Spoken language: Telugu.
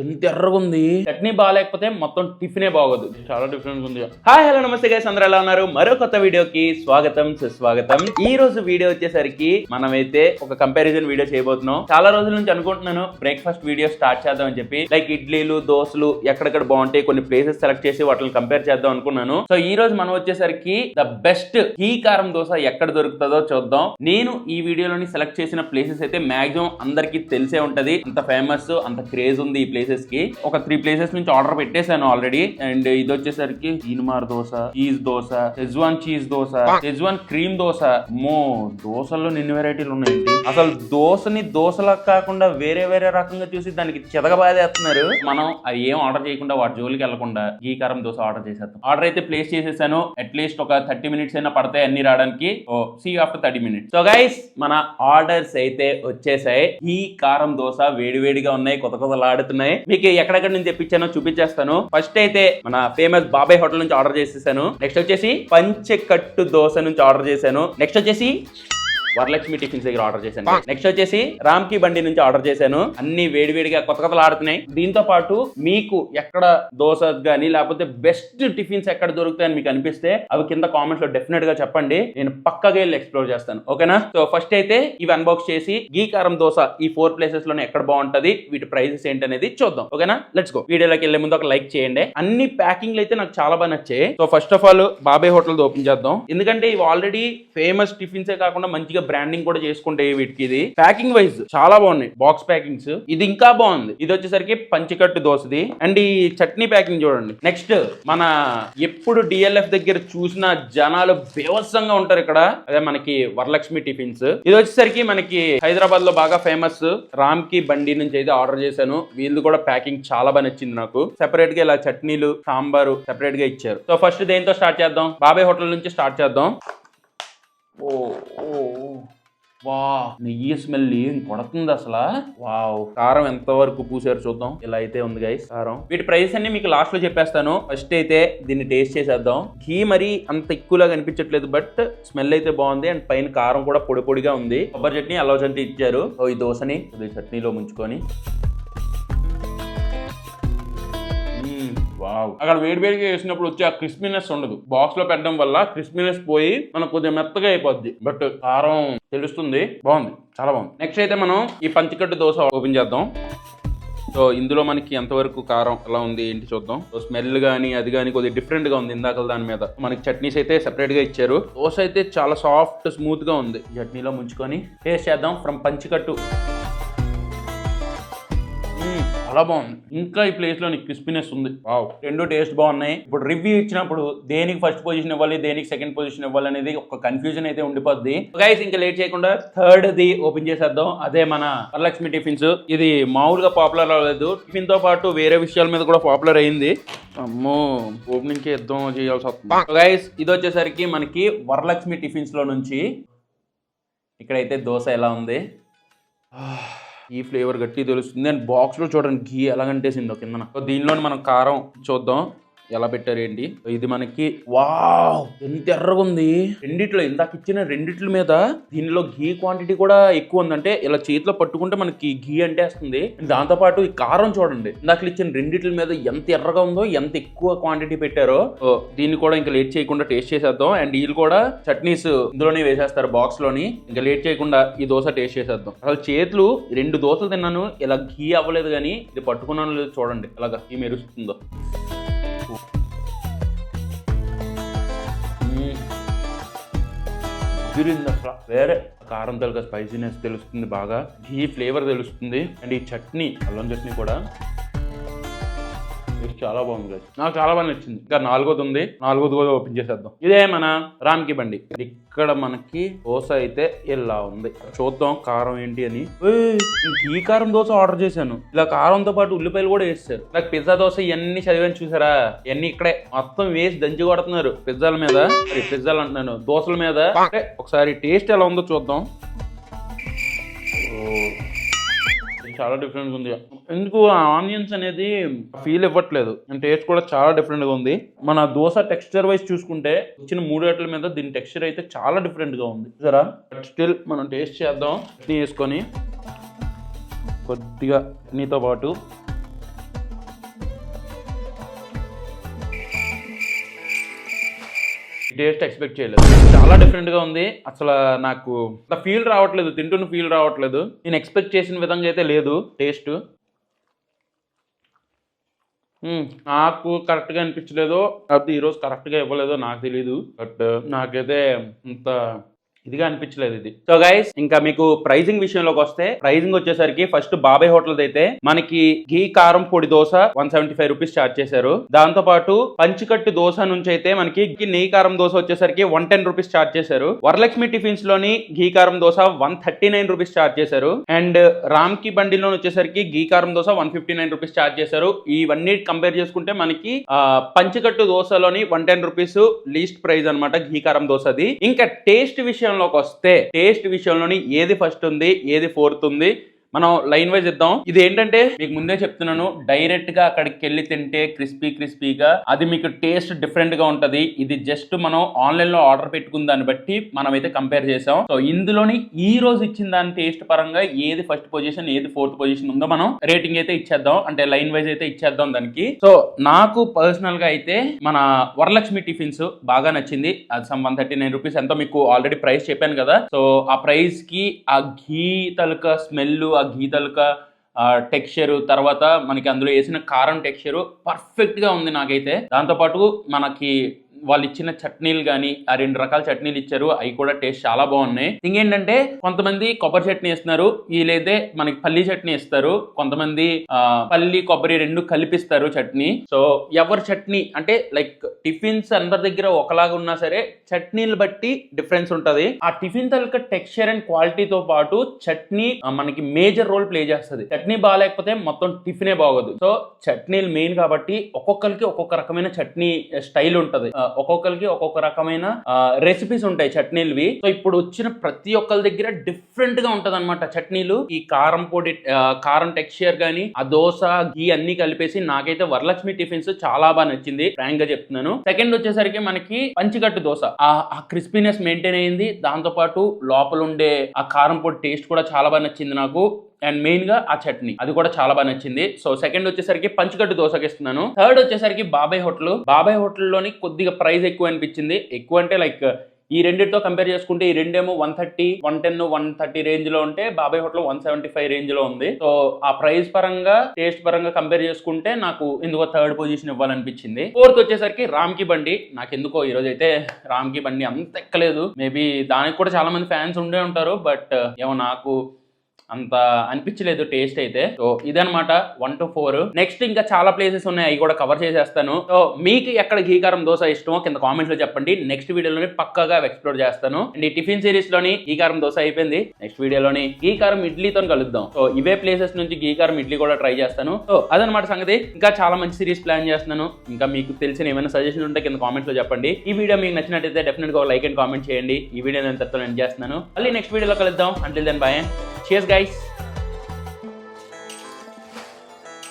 ఎంత ఎర్రగా ఉంది. చట్నీ బాగాలేకపోతే మొత్తం టిఫినే బాగోదు. చాలా డిఫరెంట్ ఉంది. హాయ్ హలో నమస్తే గైస్ అందరూ ఎలా ఉన్నారు? మరో కొత్త వీడియోకి స్వాగతం సుస్వాగతం. ఈ రోజు వీడియో వచ్చేసరికి మనమైతే ఒక కంపారిజన్ వీడియో చేయబోతున్నాం. చాలా రోజుల నుంచి అనుకుంటున్నాను బ్రేక్ఫాస్ట్ వీడియో స్టార్ట్ చేద్దాం అని చెప్పి. లైక్ ఇడ్లీలు దోశలు ఎక్కడెక్కడ బాగుంటాయి కొన్ని ప్లేసెస్ సెలెక్ట్ చేసి వాటిని కంపేర్ చేద్దాం అనుకున్నాను. సో ఈ రోజు మనం వచ్చేసరికి ద బెస్ట్ ఈ కారం దోశ ఎక్కడ దొరుకుతుందో చూద్దాం. నేను ఈ వీడియోలోని సెలెక్ట్ చేసిన ప్లేసెస్ అయితే మాక్సిమం అందరికీ తెలిసే ఉంటది. అంత ఫేమస్ అంత క్రేజ్ ఉంది ఈ ప్లేస్ కి ఒక త్రీ ప్లేసెస్ నుంచి ఆర్డర్ పెట్టేశాను ఆల్రెడీ అండ్ ఇది వచ్చేసరికి ఈనుమార్ dosa cheese dosa schezwan cheese dosa schezwan cream dosa. మో దోశల్లో నిన్ని వెరైటీలు ఉన్నాయండి. అసలు దోశని దోశలా కాకుండా వేరే వేరే రకంగా చూసి దానికి చెదగబాదేస్తున్నారు. మనం అవి ఏం ఆర్డర్ చేయకుండా వాటి జోలికి వెళ్ళకుండా ఈ కారం దోశ ఆర్డర్ చేసేద్దాం ఆర్డర్ అయితే ప్లేస్ చేసేసాను. అట్లీస్ట్ ఒక థర్టీ మినిట్స్ అయినా పడతాయి అన్ని రావడానికి. ఓ see after thirty minutes so guys మన ఆర్డర్స్ అయితే వచ్చేసాయి. ఈ కారం దోశ వేడివేడిగా ఉన్నాయి. కొత్త కొత్తలాడుతున్నాయి. మీకు ఎక్కడెక్కడ నుంచి తెప్పించానో చూపించేస్తాను. ఫస్ట్ అయితే మన ఫేమస్ బాబాయ్ హోటల్ నుంచి ఆర్డర్ చేసేసాను. నెక్స్ట్ వచ్చేసి పంచకట్టు దోశ నుంచి ఆర్డర్ చేశాను. నెక్స్ట్ వచ్చేసి వరలక్ష్మి టిఫిన్స్ దగ్గర ఆర్డర్ చేశాను. నెక్స్ట్ వచ్చేసి రామ్కి బండి నుంచి ఆర్డర్ చేశాను. అన్ని వేడివేడిగా కొత్త కొత్తలు ఆడుతున్నాయి. దీంతో పాటు మీకు ఎక్కడ దోశ గానీ లేకపోతే బెస్ట్ టిఫిన్స్ ఎక్కడ దొరుకుతాయని మీకు అనిపిస్తే అవి కింద కామెంట్స్లో డెఫినెట్గా చెప్పండి. నేను పక్కగా వెళ్ళి ఎక్స్ప్లోర్ చేస్తాను. ఓకేనా సో ఫస్ట్ అయితే ఇవి అన్బాక్స్ చేసి గీ కారం దోశ ఈ ఫోర్ ప్లేసెస్లోనే ఎక్కడ బాగుంటది వీటి ప్రైసెస్ ఏంటి అనేది చూద్దాం ఓకేనా లెట్స్ గో వీడియోలోకి వెళ్ళే ముందు ఒక లైక్ చేయండి. అన్ని ప్యాకింగ్లు అయితే నాకు చాలా బాగా నచ్చాయి. So first of all Babai hotel open చేద్దాం. ఎందుకంటే ఇవి ఆల్రెడీ ఫేమస్ టిఫిన్సే కాకుండా మంచిగా బ్రాండింగ్ కూడా చేసుకుంటే వీటికి ఇది. ప్యాకింగ్ వైజ్ చాలా బాగున్నాయి. బాక్స్ ప్యాకింగ్స్ ఇది ఇంకా బాగుంది. ఇది వచ్చేసరికి పంచికట్టు దోశది అండ్ ఈ చట్నీ ప్యాకింగ్ చూడండి. నెక్స్ట్ మన ఎప్పుడు డిఎల్ఎఫ్ దగ్గర చూసిన జనాలు బేవత్సంగా ఉంటారు ఇక్కడ. అదే మనకి వరలక్ష్మి టిఫిన్స్. ఇది వచ్చేసరికి మనకి హైదరాబాద్లో బాగా ఫేమస్ రామ్కి బండి నుంచి అయితే ఆర్డర్ చేశాను. వీళ్ళు కూడా ప్యాకింగ్ చాలా బాగా నచ్చింది నాకు. సెపరేట్గా ఇలా చట్నీలు సాంబారు సెపరేట్గా ఇచ్చారు. సో ఫస్ట్ దేంతో స్టార్ట్ చేద్దాం? బాబాయ్ హోటల్ నుంచి స్టార్ట్ చేద్దాం. వా నెయ్యి స్మెల్ ఏం కొడుతుంది అసలు? వావ్. కారం ఎంత వరకు పూసారు చూద్దాం. ఇలా అయితే ఉంది గైస్ కారం. వీటి ప్రైస్ అన్ని మీకు లాస్ట్లో చెప్పేస్తాను. ఫస్ట్ అయితే దీన్ని టేస్ట్ చేసేద్దాం. ఘీ మరి అంత ఎక్కువగా కనిపించట్లేదు బట్ స్మెల్ అయితే బాగుంది. అండ్ పైన కారం కూడా పొడి పొడిగా ఉంది. కొబ్బరి చట్నీ అలవ చట్నీ ఇచ్చారు. ఈ దోశని చట్నీలో ముంచుకొని. రావు అక్కడ వేడి వేడిగా వేసినప్పుడు వచ్చే ఆ క్రిస్పీనెస్ ఉండదు. బాక్స్లో పెట్టడం వల్ల క్రిస్పీనెస్ పోయి మనకు కొద్దిగా మెత్తగా అయిపోద్ది. బట్ కారం తెలుస్తుంది. బాగుంది. చాలా బాగుంది. నెక్స్ట్ అయితే మనం ఈ పంచకట్టు దోశ ఓపెన్ చేద్దాం. సో ఇందులో మనకి ఎంతవరకు కారం ఎలా ఉంది ఏంటి చూద్దాం. సో స్మెల్ కానీ అది కానీ కొద్దిగా డిఫరెంట్గా ఉంది ఇందాక దాని మీద. మనకి చట్నీస్ అయితే సెపరేట్గా ఇచ్చారు. దోశ అయితే చాలా సాఫ్ట్ స్మూత్గా ఉంది. చట్నీలో ముంచుకొని టేస్ట్ చేద్దాం ఫ్రమ్ పంచికట్టు. చాలా బాగుంది. ఇంకా ఈ ప్లేస్లో క్రిస్పీనెస్ ఉంది. వావ్ రెండు టేస్ట్ బాగున్నాయి. ఇప్పుడు రివ్యూ ఇచ్చినప్పుడు దేనికి ఫస్ట్ పొజిషన్ ఇవ్వాలి దేనికి సెకండ్ పొజిషన్ ఇవ్వాలి అనేది ఒక కన్ఫ్యూజన్ అయితే ఉండిపోద్ది. గైస్ ఇంకా లేట్ చేయకుండా థర్డ్ ది ఓపెన్ చేసేద్దాం. అదే మన వరలక్ష్మి టిఫిన్స్ ఇది మామూలుగా పాపులర్ అవ్వలేదు. టిఫిన్తో పాటు వేరే విషయాల మీద కూడా పాపులర్ అయింది. అమ్మో ఓపెనింగ్కి యుద్ధం చేయాల్సి వస్తుంది. గైస్ ఇది వచ్చేసరికి మనకి వరలక్ష్మి టిఫిన్స్లో నుంచి ఇక్కడైతే దోశ ఎలా ఉంది? ఈ ఫ్లేవర్ గట్టి తెలుస్తుంది. అండ్ బాక్స్లో చూడండి ఘీ ఎలాగంటేసిందో కిందన. దీనిలో మనం కారం చూద్దాం. ఎలా పెట్టారేంటి? ఇది మనకి వావ్! ఎంత ఎర్రగా ఉంది. రెండిట్లో ఇందాక ఇచ్చిన రెండిట్ల మీద దీనిలో ఘీ క్వాంటిటీ కూడా ఎక్కువ ఉందంటే ఇలా చేతిలో పట్టుకుంటే మనకి ఘీ అంటే వస్తుంది. దాంతో పాటు ఈ కారం చూడండి. ఇందాక ఇచ్చిన రెండిట్ల మీద ఎంత ఎర్రగా ఉందో ఎంత ఎక్కువ క్వాంటిటీ పెట్టారో. దీన్ని కూడా ఇంకా లేట్ చేయకుండా టేస్ట్ చేసేద్దాం. అండ్ వీళ్ళు కూడా చట్నీస్ ఇందులోనే వేసేస్తారు బాక్స్లోని ఇంకా లేట్ చేయకుండా ఈ దోశ టేస్ట్ చేసేద్దాం. అసలు చేతులు రెండు దోశలు తిన్నాను. ఇలా ఘీ అవ్వలేదు కానీ ఇది పట్టుకున్నాను లేదు చూడండి. అలాగా ఘీ మెరుస్తుందో. కుదిరింది అసలు వేరే కారం తలక స్పైసీనెస్ తెలుస్తుంది బాగా. ఘీ ఫ్లేవర్ తెలుస్తుంది. అండ్ ఈ చట్నీ అల్లం చట్నీ కూడా ఇది చాలా బాగుంది నాకు చాలా బాగా నచ్చింది. ఇంకా నాలుగోది ఉంది. నాలుగోది కూడా ఓపెన్ చేసేద్దాం. ఇదే మన రామ్కి బండి. ఇక్కడ మనకి దోశ అయితే ఇలా ఉంది. చూద్దాం కారం ఏంటి అని. ఈ కారం దోశ ఆర్డర్ చేశాను. ఇలా కారంతో పాటు ఉల్లిపాయలు కూడా వేస్తారు. నాకు పిజ్జా దోశ ఇవన్నీ చదివాను చూసారా? ఇవన్నీ ఇక్కడే. మొత్తం వేసి దంచి కొడుతున్నారు పిజ్జాల మీద. పిజ్జాలు అంటున్నాను. దోశల మీద. ఒకసారి టేస్ట్ ఎలా ఉందో చూద్దాం. ఓ. చాలా డిఫరెంట్గా ఉంది. ఎందుకు ఆనియన్స్ అనేది ఫీల్ ఇవ్వట్లేదు. టేస్ట్ కూడా చాలా డిఫరెంట్గా ఉంది. మన దోశ టెక్స్చర్ వైజ్ చూసుకుంటే వచ్చిన మూడు గంటల మీద దీని టెక్స్చర్ అయితే చాలా డిఫరెంట్గా ఉంది. సరే బట్ స్టిల్ మనం టేస్ట్ చేద్దాం. చట్నీ వేసుకొని కొద్దిగా నీతో పాటు టేస్ట్ ఎక్స్పెక్ట్ చేయలేదు. చాలా డిఫరెంట్గా ఉంది. అసలు నాకు ఫీల్ రావట్లేదు. తింటున్న ఫీల్ రావట్లేదు. నేను ఎక్స్పెక్ట్ చేసిన విధంగా అయితే లేదు. టేస్ట్ నాకు కరెక్ట్గా అనిపించలేదు అది ఈరోజు కరెక్ట్గా ఇవ్వలేదో నాకు తెలియదు బట్ నాకైతే అంత ఇదిగా అనిపించలేదు ఇది. సో గైస్ ఇంకా మీకు ప్రైజింగ్ విషయంలోకి వస్తే ప్రైజింగ్ వచ్చేసరికి ఫస్ట్ బాబాయ్ హోటల్ అయితే మనకి ఘీ కారం పొడి dosa one seventy five rupees charge చేశారు. దాంతో పాటు పంచికట్టు దోశ నుంచి అయితే మనకి నెయ్యి కారం దోశ వచ్చేసరికి వన్ టెన్ రూపీస్ చార్జ్ చేశారు. వరలక్ష్మి టిఫిన్స్లోని ఘీ కారం dosa one thirty nine rupees charge చేశారు. అండ్ రామ్కి బండిలో వచ్చేసరికి ఘీ కారం dosa one fifty nine rupees charge చేశారు. ఇవన్నీ కంపేర్ చేసుకుంటే మనకి Panchikattu దోశలోని one ten rupees least price అనమాట ఘీ కారం దోశది. ఇంకా టేస్ట్ విషయం విషయంలోకి వస్తే టేస్ట్ విషయంలోని ఏది ఫస్ట్ ఉంది ఏది ఫోర్త్ ఉంది మనం లైన్ వైజ్ ఇద్దాం ఇది ఏంటంటే మీకు ముందే చెప్తున్నాను డైరెక్ట్గా అక్కడికి వెళ్ళి తింటే క్రిస్పీ క్రిస్పీగా అది మీకు టేస్ట్ డిఫరెంట్గా ఉంటది. ఇది జస్ట్ మనం ఆన్లైన్లో ఆర్డర్ పెట్టుకున్న దాన్ని బట్టి మనం అయితే కంపేర్ చేసాం. సో ఇందులోని ఈ రోజు ఇచ్చిన దాని టేస్ట్ పరంగా ఏది ఫస్ట్ పొజిషన్ ఏది ఫోర్త్ పొజిషన్ ఉందో మనం రేటింగ్ అయితే ఇచ్చేద్దాం. అంటే లైన్ వైజ్ అయితే ఇచ్చేద్దాం దానికి. సో నాకు పర్సనల్గా అయితే మన వరలక్ష్మి టిఫిన్స్ బాగా నచ్చింది. అది some one thirty nine rupees ఎంతో మీకు ఆల్రెడీ ప్రైస్ చెప్పాను కదా. సో ఆ ప్రైస్కి ఆ ఘీ తలక స్మెల్ ఆ గీతలక టెక్స్చర్ తర్వాత మనకి అందులో వేసిన కారం టెక్స్చర్ పర్ఫెక్ట్గా ఉంది నాకైతే. దాంతోపాటు మనకి వాళ్ళు ఇచ్చిన చట్నీలు కానీ ఆ రెండు రకాల చట్నీలు ఇచ్చారు. అవి కూడా టేస్ట్ చాలా బాగున్నాయి. ఇంకేంటంటే కొంతమంది కొబ్బరి చట్నీ ఇస్తున్నారు వీలైతే మనకి పల్లి చట్నీ ఇస్తారు కొంతమంది పల్లి కొబ్బరి రెండు కలిపిస్తారు చట్నీ. సో ఎవరి చట్నీ అంటే లైక్ టిఫిన్స్ అందరి దగ్గర ఒకలాగా ఉన్నా సరే చట్నీలు బట్టి డిఫరెన్స్ ఉంటది. ఆ టిఫిన్ తలక టెక్స్చర్ అండ్ క్వాలిటీతో పాటు చట్నీ మనకి మేజర్ రోల్ ప్లే చేస్తుంది. చట్నీ బాగాలేకపోతే మొత్తం టిఫినే బాగోదు. సో చట్నీలు మెయిన్ కాబట్టి ఒక్కొక్కరికి ఒక్కొక్క రకమైన చట్నీ స్టైల్ ఉంటది. ఒక్కొక్కరికి ఒక్కొక్క రకమైన రెసిపీస్ ఉంటాయి చట్నీలువి. సో ఇప్పుడు వచ్చిన ప్రతి ఒక్కరి దగ్గర డిఫరెంట్గా ఉంటది అనమాట చట్నీలు. ఈ కారం పొడి కారం టెక్స్చర్ గానీ ఆ దోశ గీ అన్ని కలిపేసి నాకైతే వరలక్ష్మి టిఫిన్స్ చాలా బాగా నచ్చింది ఫ్రాంక్గా చెప్తున్నాను. సెకండ్ వచ్చేసరికి మనకి పంచికట్టు దోశ. ఆ ఆ క్రిస్పీనెస్ మెయింటైన్ అయింది. దాంతో పాటు లోపల ఉండే ఆ కారం పొడి టేస్ట్ కూడా చాలా బాగా నచ్చింది నాకు. అండ్ మెయిన్గా ఆ చట్నీ. అది కూడా చాలా బాగా నచ్చింది. సో సెకండ్ వచ్చేసరికి పంచగడ్డు దోశకి ఇస్తున్నాను థర్డ్ వచ్చేసరికి బాబాయ్ హోటల్. బాబాయ్ హోటల్లోని కొద్దిగా ప్రైస్ ఎక్కువ అనిపించింది. ఎక్కువ అంటే లైక్ ఈ రెండింటితో కంపేర్ చేసుకుంటే ఈ రెండేమో one thirty one ten one thirty రేంజ్లో ఉంటే Babai hotel one seventy five రేంజ్లో ఉంది. సో ఆ ప్రైస్ పరంగా టేస్ట్ పరంగా కంపేర్ చేసుకుంటే నాకు ఎందుకో థర్డ్ పొజిషన్ ఇవ్వాలనిపించింది. ఫోర్త్ వచ్చేసరికి రామ్కి బండి నాకు ఎందుకో ఈ రోజు అయితే రామ్కి బండి అంత ఎక్కలేదు. మేబీ దానికి కూడా చాలా మంది ఫ్యాన్స్ ఉండే ఉంటారు. బట్ ఏమో నాకు అంత అనిపించలేదు టేస్ట్ అయితే. సో ఇదనమాట వన్ టు ఫోర్ నెక్స్ట్ ఇంకా చాలా ప్లేసెస్ ఉన్నాయి అవి కూడా కవర్ చేసేస్తాను. సో మీకు ఎక్కడ గీకారం దోశ ఇష్టమో కింద కామెంట్స్లో చెప్పండి. నెక్స్ట్ వీడియోలోని పక్కగా ఎక్స్ప్లోర్ చేస్తాను. అండ్ ఈ టిఫిన్ సిరీస్లోని గీకారం దోశ అయిపోయింది. నెక్స్ట్ వీడియోలోని గీకారం ఇడ్లీతో కలుద్దాం. సో ఇవే ప్లేసెస్ నుంచి గీకారం ఇడ్లీ కూడా ట్రై చేస్తాను. సో అదనమాట సంగతి. ఇంకా చాలా మంచి సిరీస్ ప్లాన్ చేస్తున్నాను. ఇంకా మీకు తెలిసిన ఏమైనా సజెషన్ ఉంటే కింద కామెంట్స్లో చెప్పండి. ఈ వీడియో మీకు నచ్చినట్టయితే డెఫినెట్గా లైక్ అండ్ కామెంట్ చేయండి. ఈ వీడియో నేను తప్పని ఎండ్ చేస్తున్నాను. మళ్ళీ నెక్స్ట్ వీడియోలో కలుద్దాం. Until then bye Cheers, guys.